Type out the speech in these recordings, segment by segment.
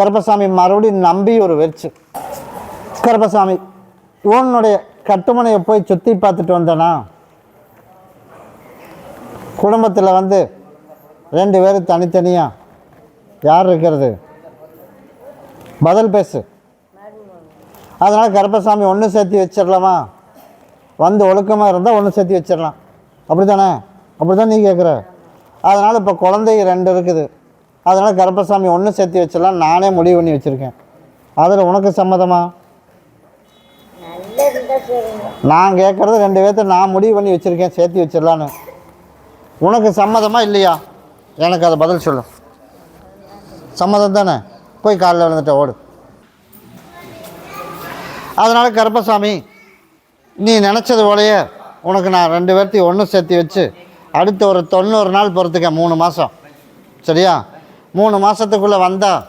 கருப்பசாமி மறுபடியும் நம்பி ஒரு வெறிச்சு. கருப்பசாமி உன்னுடைய கட்டுமனையை போய் சுற்றி பார்த்துட்டு வந்தேனா? குடும்பத்தில் வந்து ரெண்டு பேரும் தனித்தனியாக யார் இருக்கிறது? பதில் பேசு. அதனால் கருப்பசாமி ஒன்று சேர்த்து வச்சிடலாமா வந்து ஒழுக்கமாக இருந்தால் ஒன்று சேர்த்து வச்சிடலாம் அப்படி தானே அப்படி தான் நீ கேட்குற அதனால் இப்போ குழந்தைங்க ரெண்டு இருக்குது. அதனால் கருப்பசாமி ஒன்று சேர்த்து வச்சிடலாம். நானே முடிவு பண்ணி வச்சுருக்கேன். அதில் உனக்கு சம்மதமா? நான் கேட்குறது ரெண்டு பேர்த்த நான் முடிவு பண்ணி வச்சுருக்கேன். சேர்த்து வச்சிடலான்னு. உனக்கு சம்மதமா இல்லையா? எனக்கு அதை பதில் சொல்லு. சம்மதம் தானே? போய் காலைல விழுந்துட்ட ஓடு. அதனால் கருப்பசாமி நீ நினச்சது போலயே உனக்கு நான் ரெண்டு பேர்த்தையும் ஒன்று சேர்த்து வச்சு அடுத்து ஒரு தொண்ணூறு நாள் பொறுத்துக்க மூணு மாதம் சரியா? மூணு மாதத்துக்குள்ளே வந்தால்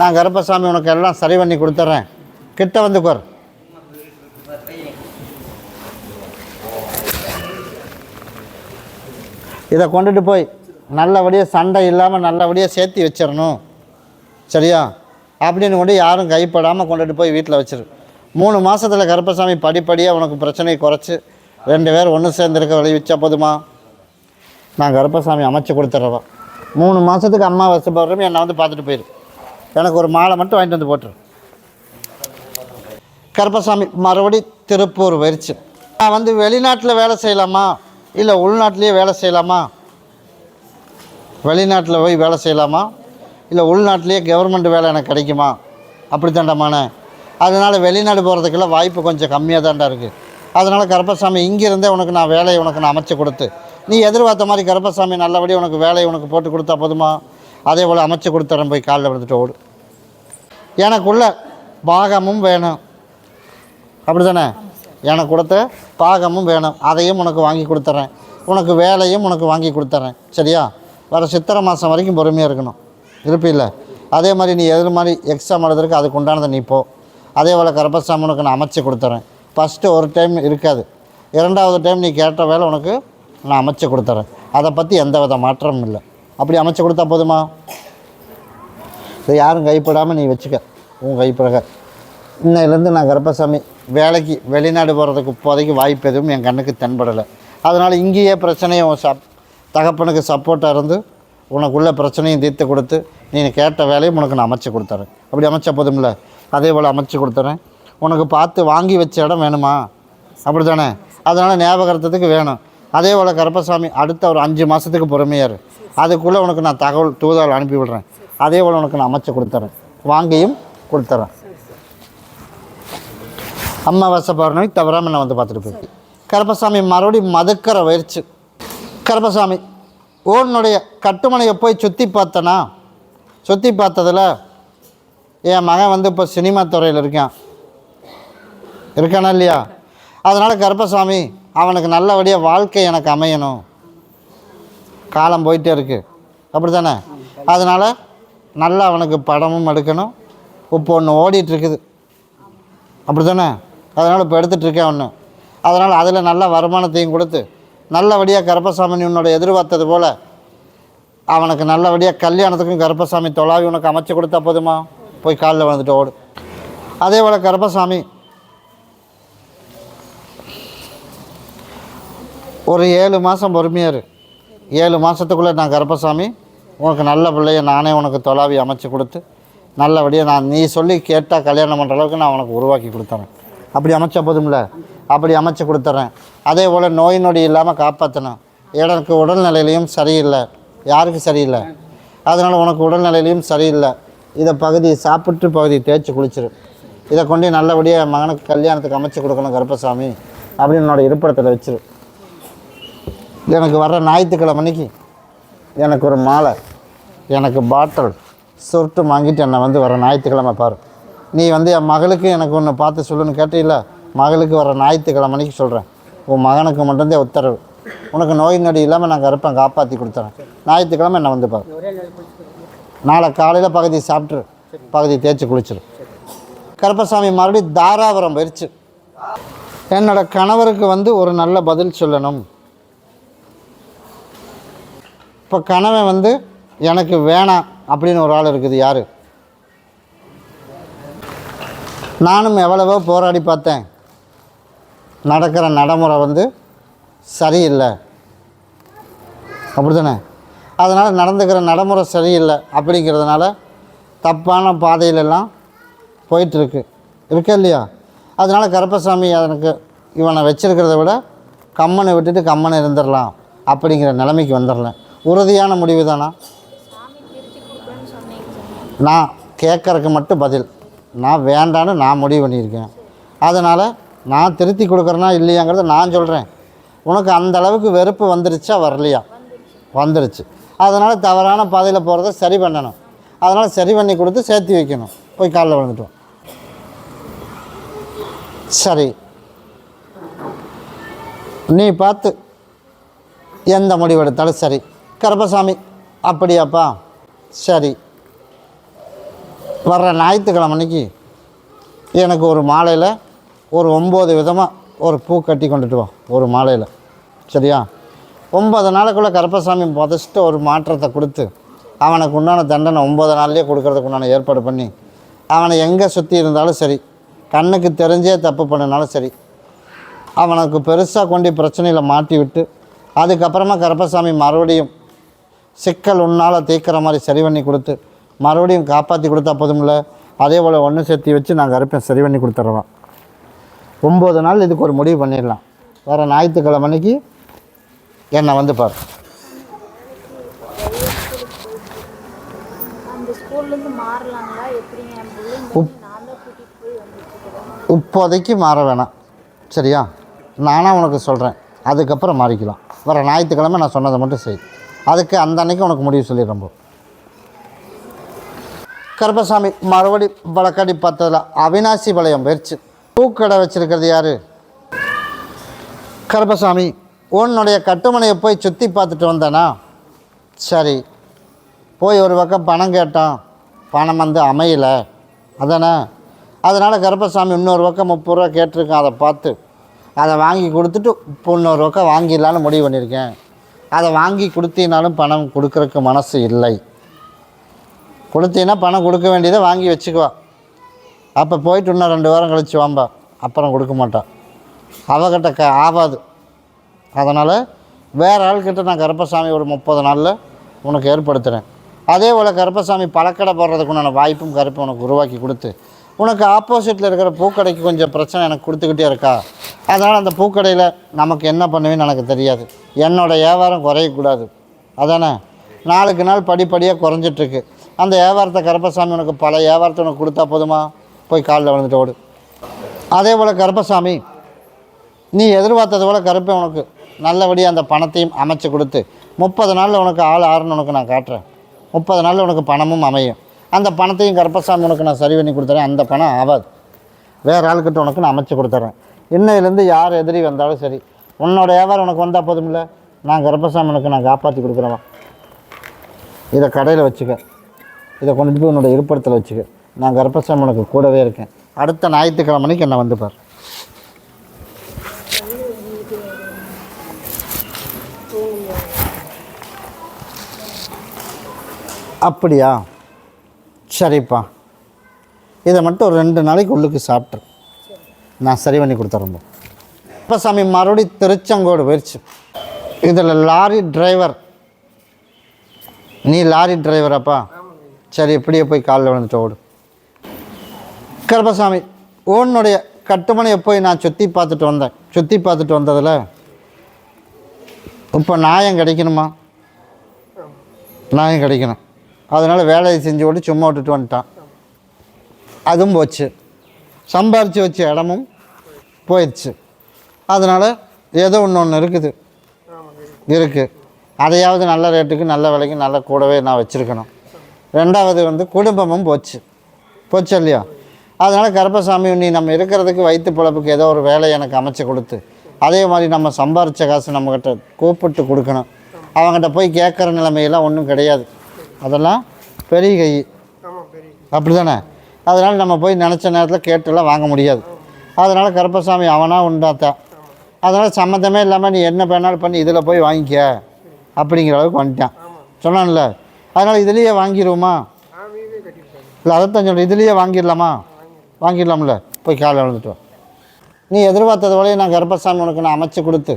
நான் கருப்பசாமி உனக்கு எல்லாம் சரி பண்ணி கொடுத்துட்றேன் கிட்ட வந்து பார் இதை கொண்டுட்டு போய் நல்லபடியாக சண்டை இல்லாமல் நல்லபடியாக சேர்த்து வச்சிடணும். சரியா? அப்படின்னு கொண்டு யாரும் கைப்படாமல் கொண்டுட்டு போய் வீட்டில் வச்சிரு. மூணு மாதத்தில் கருப்பசாமி படிப்படியாக உனக்கு பிரச்சனையை குறைச்சி ரெண்டு பேர் ஒன்று சேர்ந்துருக்க வழி வச்சா போதுமா? நான் கருப்பசாமி அமைச்சு கொடுத்துட்றவா மூணு மாதத்துக்கு அம்மா வசப்படுறோம் என்னை வந்து பார்த்துட்டு போயிரு. எனக்கு ஒரு மாலை மட்டும் வாங்கிட்டு வந்து போட்டுரு. கருப்பசாமி மறுபடி திருப்பூர் வரிச்சு நான் வந்து வெளிநாட்டில் வேலை செய்யலாமா? இல்லை உள்நாட்டிலேயே வேலை செய்யலாமா? வெளிநாட்டில் போய் வேலை செய்யலாமா? இல்லை உள்நாட்டிலேயே கவர்மெண்ட் வேலை எனக்கு கிடைக்குமா? அப்படி தாண்டாமாண்ணே அதனால் வெளிநாடு போகிறதுக்கெல்லாம் வாய்ப்பு கொஞ்சம் கம்மியாக தாண்டா இருக்குது அதனால் கருப்பசாமி இங்கேருந்தே உனக்கு நான் வேலையை உனக்கு நான் அமைச்சு கொடுத்து நீ எதிர்பார்த்த மாதிரி கருப்பசாமி நல்லபடியாக உனக்கு வேலையை உனக்கு போட்டு கொடுத்தா போதுமா? அதே போல் அமைச்சு கொடுத்துறேன் போய் காலில் விழுந்துட்டு ஓடு. எனக்குள்ள பாகமும் வேணும். அப்படி தானே எனக்கு கொடுத்த பாகமும் வேணும். அதையும் உனக்கு வாங்கி கொடுத்துட்றேன் உனக்கு வேலையும் உனக்கு வாங்கி கொடுத்துட்றேன் சரியா? வர சித்திரை மாதம் வரைக்கும் பொறுமையாக இருக்கணும். இருப்பில்ல அதே மாதிரி நீ எதிர் மாதிரி எக்ஸாம் எழுதுறதுக்கு அதுக்கு உண்டானதை நீ போ. அதே போல் கருப்பசாமி உனக்கு நான் அமைச்சு கொடுத்துட்றேன் ஃபஸ்ட்டு ஒரு டைம் இருக்காது. இரண்டாவது டைம் நீ கேட்ட வேலை உனக்கு நான் அமைச்சு கொடுத்துட்றேன் அதை பற்றி எந்த வித மாற்றமும் இல்லை. அப்படி அமைச்சு கொடுத்தா போதுமா? இதை யாரும் கைப்படாமல் நீ வச்சுக்க. உன் கைப்படக இன்னையிலேருந்து நான் கருப்பசாமி வேலைக்கு வெளிநாடு போகிறதுக்கு இப்போதைக்கு வாய்ப்பு எதுவும் என் கண்ணுக்கு தென்படலை. அதனால் இங்கேயே பிரச்சனையும் சப் தகப்பனுக்கு சப்போர்ட்டாக இருந்து உனக்குள்ள பிரச்சனையும் தீர்த்து கொடுத்து நீ கேட்ட வேலையும் உனக்கு நான் அமைச்சு கொடுத்துறேன். அப்படி அமைச்சா போதும்ல? அதே போல் அமைச்சு கொடுத்துறேன். உனக்கு பார்த்து வாங்கி வச்ச இடம் வேணுமா? அப்படி தானே அதனால் ஞாபகத்துக்கு வேணும். அதே போல் கருப்பசாமி அடுத்த ஒரு அஞ்சு மாதத்துக்கு பொறுமையார் அதுக்குள்ளே உனக்கு நான் தகவல் தூதல் அனுப்பி விடுறேன். அதே போல் உனக்கு நான் அமைச்சு கொடுத்துறேன். வாங்கியும் கொடுத்துறேன். அம்மா வச பௌர்ணமி தவறாமல் நான் வந்து பார்த்துட்டு போயிருக்கு கருப்பசாமி மறுபடியும் மதுக்கரை வயிற்று கருப்பசாமி உன்னுடைய கட்டுமனையை போய் சுற்றி பார்த்தனா? சுற்றி பார்த்ததில் என் மகன் வந்து இப்போ சினிமா துறையில் இருக்கான். இருக்கானா இல்லையா? அதனால் கருப்பசாமி அவனுக்கு நல்லபடியாக வாழ்க்கை எனக்கு அமையணும். காலம் போயிட்டே இருக்குது அப்படி தானே அதனால் நல்லா அவனுக்கு படமும் எடுக்கணும். இப்போ ஒன்று ஓடிட்டுருக்குது அப்படி தானே அதனால் இப்போ எடுத்துகிட்ருக்கேன் ஒன்று அதனால் அதில் நல்ல வருமானத்தையும் கொடுத்து நல்லபடியாக கருப்பசாமி உன்னோட எதிர்பார்த்தது போல் அவனுக்கு நல்லபடியாக கல்யாணத்துக்கும் கருப்பசாமி தொழாவி உனக்கு அமைச்சு கொடுத்தா போதுமா? போய் காலில் வந்துட்டு ஓடு. அதே போல் கருப்பசாமி ஒரு ஏழு மாதம் பொறுமையாக இரு. ஏழு மாதத்துக்குள்ளே நான் கருப்பசாமி உனக்கு நல்ல பிள்ளைய நானே உனக்கு தொலாவி அமைச்சு கொடுத்து நல்லபடியாக நான் நீ சொல்லி கேட்டால் கல்யாணம் பண்ணுற அளவுக்கு நான் உனக்கு உருவாக்கி கொடுத்துறேன். அப்படி அமைச்ச போதும்ல? அப்படி அமைச்சு கொடுத்துட்றேன் அதே போல் நோய் நொடி இல்லாமல் காப்பாற்றணும் எனக்கு உடல்நிலையிலையும் சரியில்லை. யாருக்கு சரியில்லை? அதனால் உனக்கு உடல்நிலையிலையும் சரியில்லை. இதை பகுதி சாப்பிட்டு பகுதி தேய்ச்சி குளிச்சிரு. இதை கொண்டு நல்லபடியாக மகனுக்கு கல்யாணத்துக்கு அமைச்சு கொடுக்கணும் கருப்பசாமி அப்படின்னு என்னோட இருப்பிடத்தில் வச்சிரு. எனக்கு வர ஞாயிற்றுக்கிழமை அன்னைக்கு எனக்கு ஒரு மாலை எனக்கு பாட்டில் சொட்டு வாங்கிட்டு என்னை வந்து வர ஞாயிற்றுக்கிழமை பாரு. நீ வந்து என் மகளுக்கு எனக்கு ஒன்று பார்த்து சொல்லுன்னு கேட்டீல்ல மகளுக்கு வர ஞாயிற்றுக்கிழமை அன்னைக்கு சொல்கிறேன் உன் மகனுக்கு மட்டும்தான் உத்தரவு. உனக்கு நோய் நொடி இல்லாமல் நாங்கள் கருப்பேன் காப்பாற்றி கொடுத்துறேன். ஞாயிற்றுக்கிழமை என்னை வந்து பாரு. நாளை காலையில் பகுதி சாப்பிட்ரு பகுதி தேய்ச்சி குளிச்சிரு. கருப்பசாமி மறுபடியும் தாராபுரம் போயிடுச்சு என்னோடய கணவருக்கு வந்து ஒரு நல்ல பதில் சொல்லணும். இப்போ கணவன் வந்து எனக்கு வேணாம் அப்படின்னு ஒரு ஆள் இருக்குது யார்? நானும் எவ்வளவோ போராடி பார்த்தேன். நடக்கிற நடைமுறை வந்து சரியில்லை. அப்படி தானே அதனால் நடந்துக்கிற நடைமுறை சரியில்லை அப்படிங்கிறதுனால தப்பான பாதையிலெல்லாம் போயிட்டுருக்கு. இருக்கா இல்லையா? அதனால் கருப்பசாமி எனக்கு இவனை வச்சிருக்கிறத விட கம்மனை விட்டுட்டு கம்மனை இருந்துடலாம் அப்படிங்கிற நிலைமைக்கு வந்துடலாம் உறுதியான முடிவு தானா நான் கேட்கறக்கு மட்டும் பதில். நான் வேண்டான்னு நான் முடிவு பண்ணியிருக்கேன். அதனால் நான் திருத்தி கொடுக்குறேனா இல்லையாங்கிறத நான் சொல்கிறேன் உனக்கு அந்த அளவுக்கு வெறுப்பு வந்துருச்சா வரலையா? வந்துருச்சு. அதனால் தவறான பாதையில் போகிறத சரி பண்ணணும். அதனால் சரி பண்ணி கொடுத்து சேர்த்து வைக்கணும். போய் காலில் விழுந்துட்டோம் சரி. நீ பார்த்து எந்த முடிவெடுத்தாலும் சரி. கருப்பசாமி. அப்படியாப்பா? சரி. வர்ற ஞாயிற்றுக்கிழமை அன்னைக்கு எனக்கு ஒரு மாலையில் ஒரு ஒம்பது விதமாக ஒரு பூ கட்டி கொண்டுட்டு வா ஒரு மாலையில். சரியா? ஒம்பது நாளுக்குள்ளே கருப்பசாமி புதைச்சிட்டு ஒரு மாற்றத்தை கொடுத்து அவனுக்கு உண்டான தண்டனை ஒம்பது நாள்லேயே கொடுக்கறதுக்கு உண்டான ஏற்பாடு பண்ணி அவனை எங்கே சுற்றி இருந்தாலும் சரி கண்ணுக்கு தெரிஞ்சே தப்பு பண்ணினாலும் சரி அவனுக்கு பெருசாக கொண்டு பிரச்சனையில் மாட்டி விட்டு அதுக்கப்புறமா கருப்பசாமி மறுபடியும் சிக்கல் உன்னால் தீர்க்கிற மாதிரி சரி பண்ணி கொடுத்து மறுபடியும் காப்பாற்றி கொடுத்தா போதும்ல? அதே போல் ஒன்று சேர்த்து வச்சு நான் கருப்பேன் சரி பண்ணி கொடுத்துட்றோம் ஒம்பது நாள் இதுக்கு ஒரு முடிவு பண்ணிடலாம். வர ஞாயிற்றுக்கிழமை அன்னைக்கு என்னை வந்து பாரு. இப்போதைக்கு மாற வேணாம். சரியா? நானாக உனக்கு சொல்கிறேன் அதுக்கப்புறம் மாறிக்கலாம். வர ஞாயிற்றுக்கிழமை நான் சொன்னதை மட்டும் செய். அதுக்கு அந்த அன்னைக்கு உனக்கு முடிவு சொல்லிடுறோம் போ. கருப்பசாமி மறுபடி வழக்காடி பார்த்ததில் அவினாசி வளையம் வெறிச்சு. பூக்கடை வச்சுருக்கிறது யார்? கருப்பசாமி உன்னுடைய கட்டுமனையை போய் சுற்றி பார்த்துட்டு வந்தேனா? சரி போய் ஒரு பக்கம் பணம் கேட்டான். பணம் வந்து அமையலை. அதானே? அதனால் கருப்பசாமி இன்னொரு பக்கம் முப்பது ரூபா கேட்டிருக்கேன். அதை பார்த்து அதை வாங்கி கொடுத்துட்டு இப்போ இன்னொரு பக்கம் வாங்கிடலான்னு முடிவு பண்ணியிருக்கேன். அதை வாங்கி கொடுத்தீங்கனாலும் பணம் கொடுக்குறக்கு மனசு இல்லை. கொடுத்தீங்கன்னா பணம் கொடுக்க வேண்டியதை வாங்கி வச்சுக்குவா. அப்போ போயிட்டு இன்னும் ரெண்டு வாரம் கழிச்சு வாம்பா. அப்புறம் கொடுக்க மாட்டான் அவகிட்ட க ஆகாது அதனால் வேறு ஆள்கிட்ட நான் கருப்பசாமி ஒரு முப்பது நாளில் உனக்கு ஏற்படுத்துகிறேன் அதே போல் கருப்பசாமி பழக்கடை போடுறதுக்கு உண்டான வாய்ப்பும் கருப்பை உனக்கு உருவாக்கி கொடுத்து உனக்கு ஆப்போசிட்டில் இருக்கிற பூக்கடைக்கு கொஞ்சம் பிரச்சனை எனக்கு கொடுத்துக்கிட்டே இருக்கா? அதனால் அந்த பூக்கடையில் நமக்கு என்ன பண்ணுவேன்னு எனக்கு தெரியாது. என்னோடய வியாபாரம் குறையக்கூடாது. அதானே? நாளுக்கு நாள் படிப்படியாக குறைஞ்சிட்ருக்கு. அந்த வியாபாரத்தை கருப்பசாமி உனக்கு பல வியாபாரத்தை உனக்கு கொடுத்தா போதுமா? போய் காலில் விழுந்துட்டு ஓடு. அதே போல் கருப்பசாமி நீ எதிர்பார்த்தது போல் கருப்பை உனக்கு நல்லபடியாக அந்த பணத்தையும் அமைச்சு கொடுத்து முப்பது நாளில் உனக்கு ஆள் ஆறுன்னு உனக்கு நான் காட்டுறேன். முப்பது நாளில் உனக்கு பணமும் அமையும். அந்த பணத்தையும் கருப்பசாமி உனக்கு நான் சரி பண்ணி கொடுத்துறேன். அந்த பணம் ஆகாது. வேறு ஆள்கிட்ட உனக்கு நான் அமைச்சு கொடுத்துட்றேன் இன்னையிலேருந்து யார் எதிரி வந்தாலும் சரி உன்னோட வியாபாரம் உனக்கு வந்தால் போதுமில்ல நான் கருப்பசாமி உனக்கு நான் காப்பாற்றி கொடுக்குறவன். இதை கடையில் வச்சுக்க. இதை கொண்டுட்டு போய் உன்னோட இருப்பிடத்தில் வச்சுக்க. நான் கருப்பசாமி உனக்கு கூடவே இருக்கேன். அடுத்த ஞாயிற்றுக்கிழமை மணிக்கு என்னை வந்து பார். அப்படியா? சரிப்பா. இதை மட்டும் ஒரு ரெண்டு நாளைக்கு உள்ளுக்கு சாப்பிட்ரு நான் சரி பண்ணி கொடுத்துறேன் இப்போ சாமி மறுபடி திருச்செங்கோடு போயிடுச்சு. இதில் லாரி டிரைவர் நீ லாரி டிரைவராப்பா சரி இப்படியே போய் காலில் விழுந்துட்டு ஓடு. கருப்பசாமி உன்னுடைய கட்டுமனையை போய் நான் சுற்றி பார்த்துட்டு வந்தேன். சுற்றி பார்த்துட்டு வந்ததில் இப்போ நியாயம் கிடைக்கணுமா? நியாயம் கிடைக்கணும்? அதனால் வேலையை செஞ்சு விட்டு சும்மா விட்டுட்டு வந்துட்டான். அதுவும் போச்சு. சம்பாரித்து வச்ச இடமும் போயிடுச்சு அதனால் ஏதோ ஒன்று ஒன்று இருக்குது. இருக்குது அதையாவது நல்ல ரேட்டுக்கு நல்ல விலைக்கு நல்ல கூடவே நான் வச்சுருக்கணும். ரெண்டாவது வந்து குடும்பமும் போச்சு. போச்சு இல்லையா? அதனால் கருப்பசாமி நீ நம்ம இருக்கிறதுக்கு வயிற்று பிழப்புக்கு ஏதோ ஒரு வேலை எனக்கு அமைச்சு கொடுத்து அதே மாதிரி நம்ம சம்பாரித்த காசு நம்மக்கிட்ட கூப்பிட்டு கொடுக்கணும். அவங்ககிட்ட போய் கேட்குற நிலைமையெல்லாம் ஒன்றும் கிடையாது. அதெல்லாம் பெரிய கை அப்படி தானே அதனால் நம்ம போய் நினச்ச நேரத்தில் கேட்டுலாம் வாங்க முடியாது. அதனால் கருப்பசாமி அவனாக உண்டாத்தான் அதனால் சம்மந்தமே இல்லாமல் நீ என்ன வேணாலும் பண்ணி இதில் போய் வாங்கிக்க. அப்படிங்கிற அளவுக்கு வந்துட்டான். சொன்னான்ல. அதனால் இதுலேயே வாங்கிடுவோமா இல்லை அதைத்தான் சொல்கிறேன் இதுலேயே வாங்கிடலாமா? வாங்கிடலாம்ல. போய் காலை எழுந்துட்டு வா. நீ எதிர்பார்த்தத விட நான் கருப்பசாமி உனக்கு நான் அமைச்சு கொடுத்து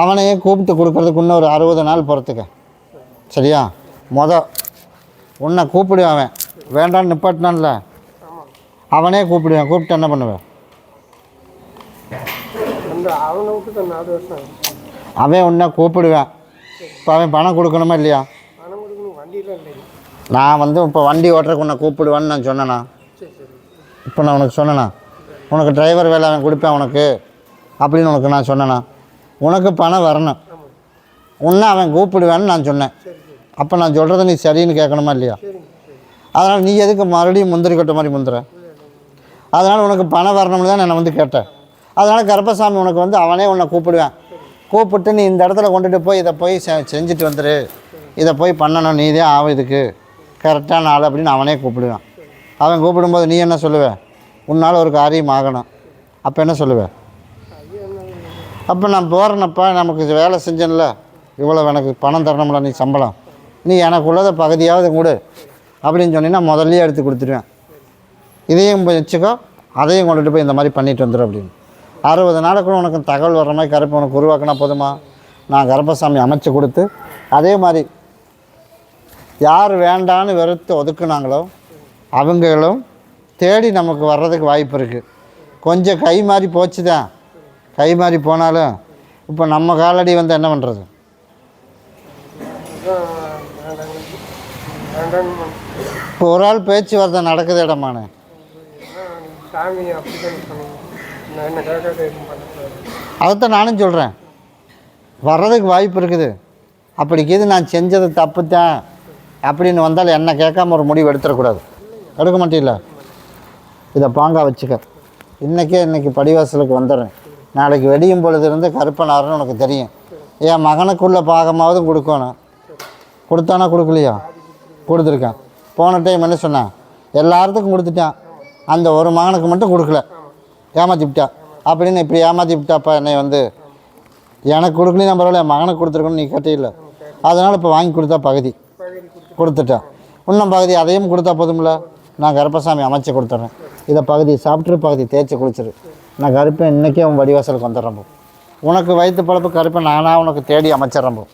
அவனையே கூப்பிட்டு கொடுக்கறதுக்கு இன்னும் ஒரு அறுபது நாள் பொறுத்துக்க. சரியா? மொத உன்னை கூப்பிடுவேன் அவன். வேண்டான்னு நிப்பாட்டினான்ல. அவனே கூப்பிடுவேன். கூப்பிட்டு என்ன பண்ணுவேன்? அவனை உன்னை கூப்பிடுவேன். இப்போ அவன் பணம் கொடுக்கணுமா இல்லையா? நான் வந்து இப்போ வண்டி ஓட்டுறதுக்கு உன்னை கூப்பிடுவேன்னு நான் சரி இப்போ நான் உனக்கு சொன்னேனா? உனக்கு டிரைவர் வேலை அவன் கொடுப்பேன் உனக்கு. அப்படின்னு உனக்கு நான் சொன்னேனா? உனக்கு பணம் வரணும். உன்னை அவன் கூப்பிடுவேன்னு நான் சொன்னேன். அப்போ நான் சொல்கிறத நீ சரின்னு கேட்கணுமா இல்லையா? அதனால் நீ எதுக்கு மறுபடியும் முந்திரி கொட்ட மாதிரி முந்துற? அதனால் உனக்கு பணம் வரணும்னு தான் நான் வந்து கேட்டேன். அதனால் கருப்பசாமி உனக்கு வந்து அவனே உன்னை கூப்பிடுவேன். கூப்பிட்டு நீ இந்த இடத்துல கொண்டுட்டு போய் இதை போய் செ செஞ்சுட்டு வந்துரு. இதை போய் பண்ணணும் நீ தான் ஆகும் இதுக்கு. கரெக்டான ஆள் அப்படின்னு அவனே கூப்பிடுவேன். அவன் கூப்பிடும்போது நீ என்ன சொல்லுவ? உன்னால் ஒரு காரியம் ஆகணும். அப்போ என்ன சொல்லுவேன் அப்போ நான் போகிறேனப்பா நமக்கு வேலை செஞ்சேன்ல. இவ்வளோ எனக்கு பணம் தரணும்ல நீ சம்பளம். நீ எனக்கு உள்ளதை பகுதியாவது கொடு அப்படின்னு சொன்னீங்கன்னா முதல்லையே எடுத்து கொடுத்துருவேன். இதையும் வச்சுக்கோ அதையும் கொண்டுட்டு போய் இந்த மாதிரி பண்ணிட்டு வந்துடு அப்படின்னு. அறுபது நாளுக்குள்ள உனக்கு தகவல் வர்ற மாதிரி கருப்பு உனக்கு உருவாக்கினா போதுமா? நான் கருப்பசாமி அமைச்சு கொடுத்து அதே மாதிரி யார் வேண்டான்னு வெறுத்து ஒதுக்குனாங்களோ அவங்களும் தேடி நமக்கு வர்றதுக்கு வாய்ப்பு இருக்குது கொஞ்சம் கை மாறி போச்சு தான் கை மாறி போனாலும் இப்போ நம்ம காலடி வந்து என்ன பண்ணுறது இப்போ ஒரு ஆள் பேச்சுவார்த்தை நடக்குது இடமானே. அதைத்தான் நானும் சொல்கிறேன் வர்றதுக்கு வாய்ப்பு இருக்குது. அப்படிக்கிது நான் செஞ்சது தப்பு தான் அப்படின்னு வந்தால் என்ன கேட்காம ஒரு முடிவு எடுத்துடக்கூடாது. எடுக்க மாட்டீங்களா? இதை பாங்கா வச்சுக்க. இன்றைக்கே இன்றைக்கி படிவாசலுக்கு வந்துடுறேன். நாளைக்கு வெடியும் பொழுது இருந்து கருப்பனாருன்னு உனக்கு தெரியும். என் மகனுக்குள்ள பாகமாவது கொடுக்கணும். கொடுத்தானா கொடுக்கலையா? கொடுத்துருக்கேன். போன டைம் என்ன சொன்னேன்? எல்லாத்துக்கும் கொடுத்துட்டான். அந்த ஒரு மகனுக்கு மட்டும் கொடுக்கல. ஏமாற்றி விட்டா அப்படின்னு இப்படி ஏமாற்றி விட்டாப்பா என்னை வந்து எனக்கு கொடுக்கலையும் பரவாயில்ல என் மகனுக்கு கொடுத்துருக்கணும் நீ கேட்டில்ல. அதனால் இப்போ வாங்கி கொடுத்தா பகுதி. கொடுத்துட்டேன். இன்னும் பகுதி அதையும் கொடுத்தா போதும்ல? நான் கருப்பசாமி அமைச்சு கொடுத்துட்றேன். இதை பகுதி சாப்பிட்டு பகுதி தேய்ச்சி குளிச்சிரு. நான் கருப்பேன் இன்றைக்கே உன் வடிவாசலுக்கு வந்துடுறேன் போ. உனக்கு வயிற்று பழப்பு கருப்பை நானாக உனக்கு தேடி அமைச்சிட்றேன் போ.